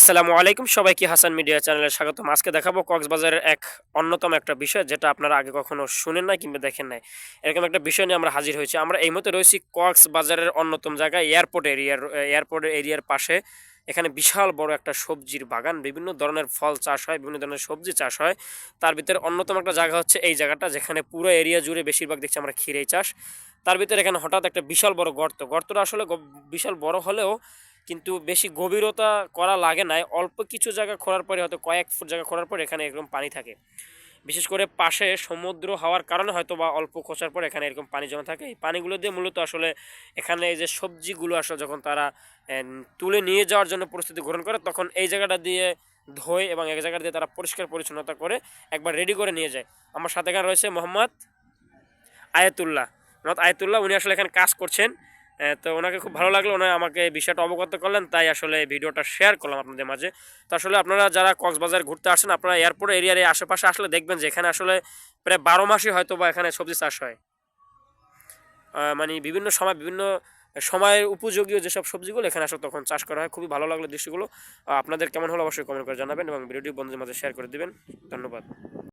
আসসালামু আলাইকুম, সবাইকে হাসান মিডিয়া চ্যানেলে স্বাগতম। আজকে দেখাবো কক্সবাজারের এক অন্যতম একটা বিষয়, যেটা আপনারা আগে কখনো শুনেন নাই কিংবা দেখেন নাই। এরকম একটা বিষয় নিয়ে আমরা হাজির হয়েছি। আমরা এই মতো রয়েছি কক্সবাজারের অন্যতম জায়গায়, এয়ারপোর্ট এরিয়ার এয়ারপোর্ট এরিয়ার পাশে। এখানে বিশাল বড় একটা সবজির বাগান, বিভিন্ন ধরনের ফল চাষ হয়, বিভিন্ন ধরনের সবজি চাষ হয়। তার ভিতরে অন্যতম একটা জায়গা হচ্ছে এই জায়গাটা, যেখানে পুরো এরিয়া জুড়ে বেশিরভাগ দেখছি আমরা ক্ষীরেই চাষ। তার ভিতরে এখানে হঠাৎ একটা বিশাল বড় গর্ত। গর্তটা আসলে বিশাল বড় হলেও কিন্তু বেশি গভীরতা করা লাগে নাই। অল্প কিছু জায়গা খোঁড়ার পরে হয়তো কয়েক ফুট জায়গা খোঁড়ার পরে এখানে এরকম পানি থাকে। বিশেষ করে পাশে সমুদ্র হওয়ার কারণে হয়তো বা অল্প খোঁচার পর এখানে এরকম পানি জমা থাকে। এই পানিগুলো দিয়ে মূলত আসলে এখানে এই যে সবজিগুলো আসলে যখন তারা তুলে নিয়ে যাওয়ার জন্য পরিস্থিতি গ্রহণ করে, তখন এই জায়গাটা দিয়ে ধোয় এবং এক জায়গা দিয়ে তারা পরিষ্কার পরিচ্ছন্নতা করে একবার রেডি করে নিয়ে যায়। আমার সাথে এখানে রয়েছে মোহাম্মদ আয়াতুল্লাহ। মোহাম্মদ আয়াতুল্লাহ, উনি আসলে এখানে কাজ করছেন। তো ওনাকে খুব ভালো লাগল ওনারা আমাকে বিষয়টা অবগত করলেন, তাই আসলে ভিডিওটা শেয়ার করলাম আপনাদের মাঝে। তো আসলে আপনারা যারা কক্সবাজার ঘুরতে আসেন, আপনারা এয়ারপোর্ট এরিয়ার আশেপাশে আসলে দেখবেন যে এখানে আসলে প্রায় বারো মাসই হয়তো বা এখানে সবজি চাষ হয়। মানে বিভিন্ন সময়, বিভিন্ন সময়ের উপযোগী যেসব সবজিগুলো এখানে আসলে তখন চাষ করা হয়, খুবই ভালো লাগল দৃশ্যগুলো। আপনাদের কেমন হলো অবশ্যই কমেন্ট করে জানাবেন এবং ভিডিওটি বন্ধুদের মাঝে শেয়ার করে দেবেন। ধন্যবাদ।